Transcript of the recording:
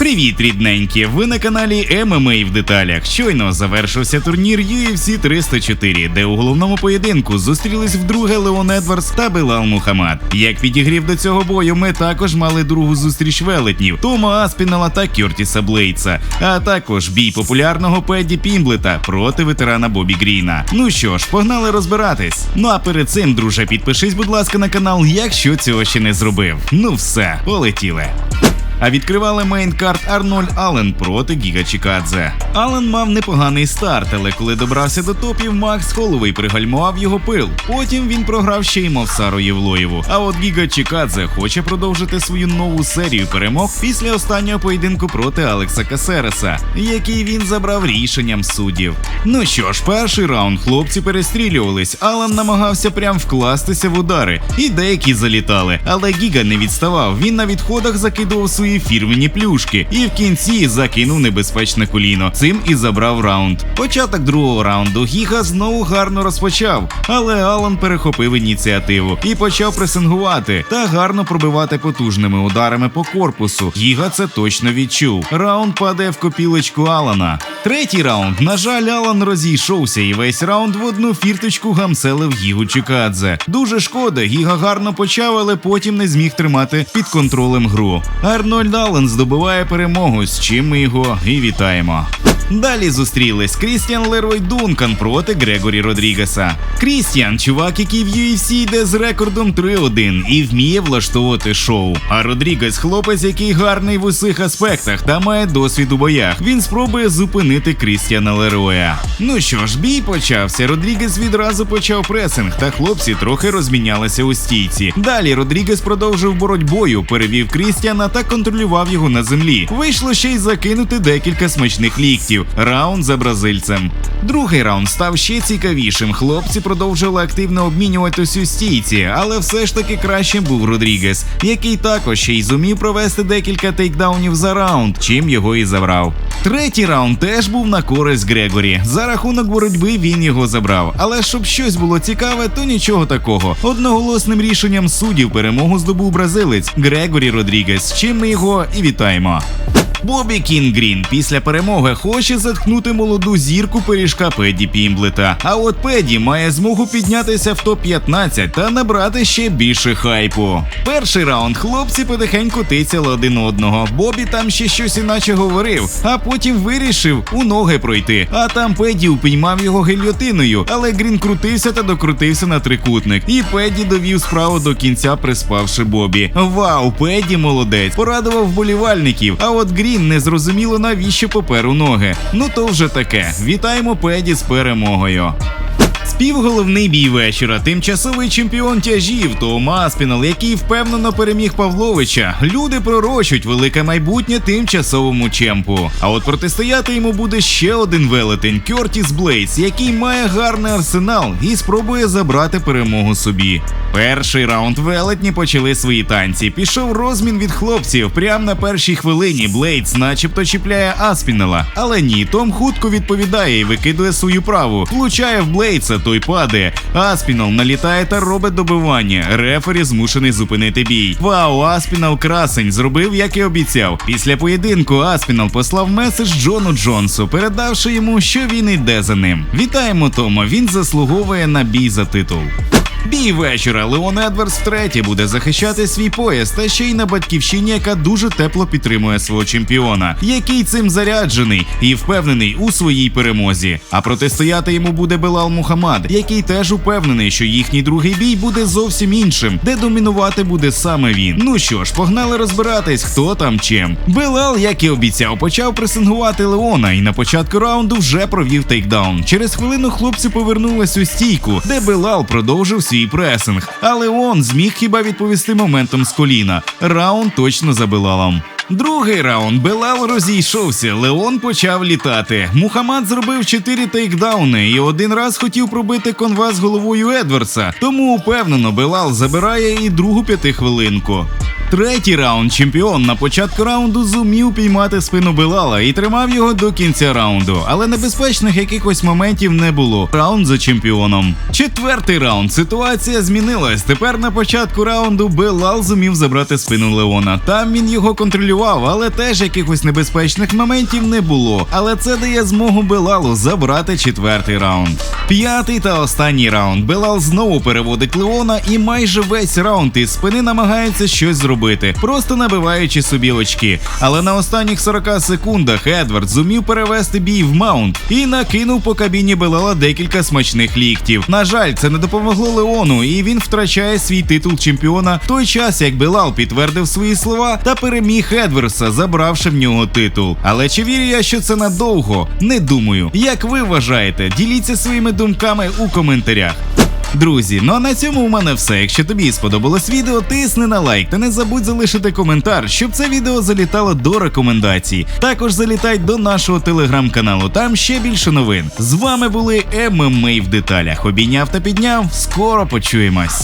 Привіт, рідненькі! Ви на каналі ММА в деталях. Щойно завершився турнір UFC 304, де у головному поєдинку зустрілись вдруге Леон Едвардс та Белал Мухаммад. Як підігрів до цього бою, ми також мали другу зустріч велетнів Тома Аспінала та Кертіса Блейдса, а також бій популярного Педді Пімблета проти ветерана Бобі Гріна. Ну що ж, погнали розбиратись. Ну а перед цим, друже, підпишись, будь ласка, на канал, якщо цього ще не зробив. Ну все, полетіли. А відкривали мейнкарт Арнольд Аллен проти Гіга Чікадзе. Аллен мав непоганий старт, але коли добрався до топів, Макс Холовий пригальмував його пил. Потім він програв ще й Мовсару Євлоєву. А от Гіга Чікадзе хоче продовжити свою нову серію перемог після останнього поєдинку проти Алекса Касереса, який він забрав рішенням суддів. Ну що ж, перший раунд хлопці перестрілювались. Аллен намагався прям вкластися в удари, і деякі залітали. Але Гіга не відставав. Він на відходах закидував свої фірмені плюшки і в кінці закинув небезпечне коліно. Цим і забрав раунд. Початок другого раунду Гіга знову гарно розпочав, але Алан перехопив ініціативу і почав пресингувати та гарно пробивати потужними ударами по корпусу. Гіга це точно відчув. Раунд падає в копілочку Алана. Третій раунд. На жаль, Алан розійшовся і весь раунд в одну фірточку гамселив Гігу Чукадзе. Дуже шкода, Гіга гарно почав, але потім не зміг тримати під контролем гру. Арнольд Аллен здобуває перемогу, з чим ми його і вітаємо. Далі зустрілись Крістіан Лерой Дункан проти Грегорі Родрігеса. Крістіан, чувак, який в UFC йде з рекордом 3-1 і вміє влаштовувати шоу. А Родрігес хлопець, який гарний в усіх аспектах та має досвід у боях. Він спробує зупинити Крістіана Лероя. Ну що ж, бій почався. Родрігес відразу почав пресинг, та хлопці трохи розмінялися у стійці. Далі Родрігес продовжив боротьбою, перевів Крістіана та контролював його на землі. Вийшло ще й закинути декілька смачних ліктів. Раунд за бразильцем. Другий раунд став ще цікавішим. Хлопці продовжили активно обмінюватись у стійці, але все ж таки кращим був Родрігес, який також ще й зумів провести декілька тейкдаунів за раунд, чим його і забрав. Третій раунд теж був на користь Грегорі. За рахунок боротьби він його забрав. Але щоб щось було цікаве, то нічого такого. Одноголосним рішенням суддів перемогу здобув бразилець Грегорі Родрігес, чим ми його і вітаємо. Бобі Кінгрін після перемоги хоче заткнути молоду зірку пиріжка Педі Пімблета. А от Педі має змогу піднятися в топ-15 та набрати ще більше хайпу. Перший раунд хлопці потихеньку тицяли один одного. Бобі там ще щось іначе говорив, а потім вирішив у ноги пройти. А там Педі упіймав його гильотиною, але Грін крутився та докрутився на трикутник. І Педі довів справу до кінця, приспавши Бобі. Вау, Педі молодець, порадував вболівальників. А от Грін не зрозуміло навіщо поперу ноги. Ну то вже таке. Вітаємо Педі з перемогою. Співголовний бій вечора. Тимчасовий чемпіон тяжів Том Аспінал, який впевнено переміг Павловича. Люди пророчуть велике майбутнє тимчасовому чемпу. А от протистояти йому буде ще один велетень Кертіс Блейдс, який має гарний арсенал і спробує забрати перемогу собі. Перший раунд велетні почали свої танці. Пішов розмін від хлопців. Прямо на першій хвилині Блейдс начебто чіпляє Аспінала. Але ні, Том хутко відповідає і викидує свою праву. Влучає в Блейдса, той падає. Аспінал налітає та робить добивання. Рефері змушений зупинити бій. Вау, Аспінал красень зробив, як і обіцяв. Після поєдинку Аспінал послав меседж Джону Джонсу, передавши йому, що він йде за ним. Вітаємо Тома. Він заслуговує на бій за титул. Бій вечора Леон Едвардс втретє буде захищати свій пояс та ще й на батьківщині, яка дуже тепло підтримує свого чемпіона, який цим заряджений і впевнений у своїй перемозі. А протистояти йому буде Белал Мухаммад, який теж упевнений, що їхній другий бій буде зовсім іншим, де домінувати буде саме він. Ну що ж, погнали розбиратись, хто там чим. Белал, як і обіцяв, почав пресингувати Леона, і на початку раунду вже провів тейкдаун. Через хвилину хлопці повернулись у стійку, де Белал продовжив свій пресинг. але он зміг хіба відповісти моментом з коліна. Раунд точно за Белалом. Другий раунд Белал розійшовся. Леон почав літати. Мухаммад зробив чотири тейкдауни і один раз хотів пробити конвас головою Едвардса. Тому упевнено Белал забирає і другу п'ятихвилинку. Третій раунд чемпіон на початку раунду зумів піймати спину Белала і тримав його до кінця раунду, але небезпечних якихось моментів не було. Раунд за чемпіоном. Четвертий раунд. Ситуація змінилась. Тепер на початку раунду Белал зумів забрати спину Леона. Там він його контролював, але теж якихось небезпечних моментів не було. Але це дає змогу Белалу забрати четвертий раунд. П'ятий та останній раунд. Белал знову переводить Леона і майже весь раунд із спини намагається щось зробити, просто набиваючи собі очки. Але на останніх 40 секундах Едвард зумів перевести бій в маунт і накинув по кабіні Белала декілька смачних ліктів. На жаль, це не допомогло Леону, і він втрачає свій титул чемпіона в той час, як Белал підтвердив свої слова та переміг Едверса, забравши в нього титул. Але чи вірю я, що це надовго? Не думаю. Як ви вважаєте? Діліться своїми думками у коментарях. Друзі, ну а на цьому у мене все. Якщо тобі сподобалось відео, тисни на лайк та не забудь залишити коментар, щоб це відео залітало до рекомендацій. Також залітай до нашого телеграм-каналу, там ще більше новин. З вами були ММА в деталях. Обійняв та підняв. Скоро почуємось.